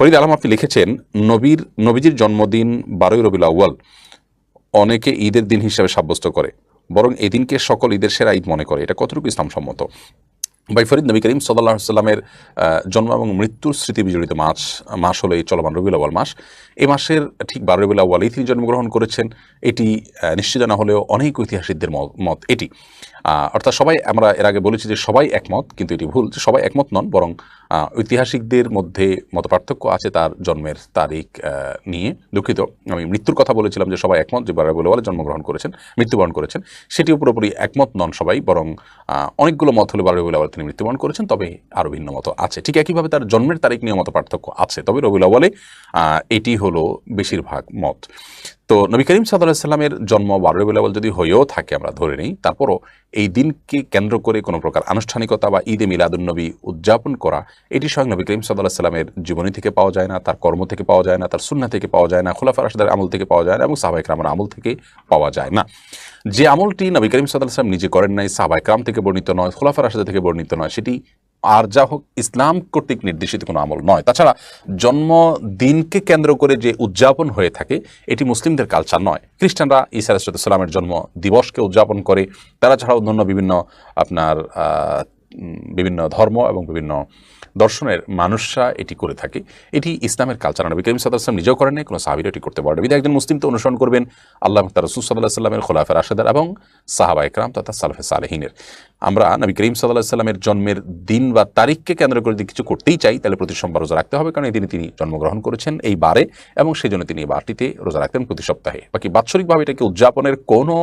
ফরিদ আলম আপনি লিখেছেন, নবীর, নবীজির জন্মদিন বারোই রবিউল আউ্য়াল অনেকে ঈদের দিন হিসাবে সাব্যস্ত করে, বরং এই দিনকে সকল ঈদের সেরা ঈদ মনে করে। এটা কতটুকু ইসলাম সম্মত ভাই ফরিদ, নবী করিম সাল্লাহ সাল্লামের জন্ম এবং মৃত্যুর স্মৃতি বিজড়িত মাস মাস হলো এই চলমান রবিউল আউ্য়াল মাস। এই মাসের ঠিক বারো রবিউল আউ্য়ালেই তিনি জন্মগ্রহণ করেছেন। এটি নিশ্চিত না হলেও অনেক ঐতিহাসিকদের মত এটি। অর্থাৎ সবাই, আমরা এর আগে বলেছি যে সবাই একমত, কিন্তু এটি ভুল, যে সবাই একমত নন, বরং ঐতিহাসিকদের মধ্যে মত পার্থক্য আছে তার জন্মের তারিখ নিয়ে। দুঃখিত আমি মৃত্যুর কথা বলেছিলাম যে সবাই একমত যে বারো বলে জন্মগ্রহণ করেছেন মৃত্যুবরণ করেছেন। সেটিও পুরোপুরি একমত নন সবাই বরং অনেকগুলো মত হলে বারো রবিউল আউ্য়াল তিনি মৃত্যুবরণ করেছেন তবে আরও ভিন্ন মত আছে। ঠিক একইভাবে তার জন্মের তারিখ নিয়ে মত পার্থক্য আছে। তবে রবিউল আউ্য়ালে আহ, এটি হলো বেশিরভাগ মত। তো নবী করিম সাল্লামের জন্ম বারো রবিউল আউ্য়াল যদি হয়েও থাকে, আমরা ধরে নিই। তারপরও এই দিনকে কেন্দ্র করে কোনো প্রকার আনুষ্ঠানিকতা বা ঈদে মিলাদুন্নবী উদযাপন করা, এটি স্বয়ং নবী করিম সাল্লাহ সাল্লামের জীবনী থেকে পাওয়া যায় না, তার কর্ম থেকে পাওয়া যায় না, তার সুন্না থেকে পাওয়া যায় না, খোলাফা রাশিদের আমল থেকে পাওয়া যায় না এবং সাহাবাহিক রামের আমল থেকে পাওয়া যায় না। যে আমলটি নবী করিম সাল্লাহ সাল্লাম নিজে করেন নাই সাহাবাহিক রাম থেকে বর্ণিত নয়, খোলাফা রাশিদের থেকে বর্ণিত নয়, সেটি আর যা হোক, ইসলাম কর্তৃক নির্দেশিত কোনো আমল নয়। তাছাড়া জন্মদিনকে কেন্দ্র করে যে উদযাপন হয়ে থাকে, এটি মুসলিমদের কালচার নয়। খ্রিস্টানরা ঈসা আলাইসালামের জন্ম দিবসকে উদযাপন করে। তারা ছাড়া অন্যান্য বিভিন্ন আপনার বিভিন্ন ধর্ম এবং বিভিন্ন দর্শনের মানুষরা এটি করে থাকে। এটি ইসলামের কালচার নবী করিম সাল্লাহ নিজেও করেন নাই, কোনো সাহাবির এটি করতে পারবে বিধায় একজন মুসলিম তো অনুসরণ করবেন আল্লাহ তার রসুল সাল্লাহ সাল্লামের খোলাফের আশেদার এবং সাহাবা একরাম তথা সালফে সালেহিনের। আমরা নবী করিম সাল্লাহ সাল্লামের জন্মের দিন বা তারিখকে কেন্দ্র করে যদি কিছু করতেই চাই, তাহলে প্রতি সোমবার রোজা রাখতে হবে, কারণ এই দিনে তিনি জন্মগ্রহণ করেছেন এই বারে এবং সেই জন্য তিনি এই বারটিতে রোজা রাখতেন প্রতি সপ্তাহে। বাকি বাৎসরিকভাবে এটাকে উদযাপনের কোনো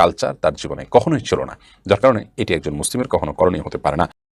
কালচার তার জীবনে কখনোই ছিল না। যার কারণে এটি একজন মুসলিমের কখনো করণীয় হতে পারে না।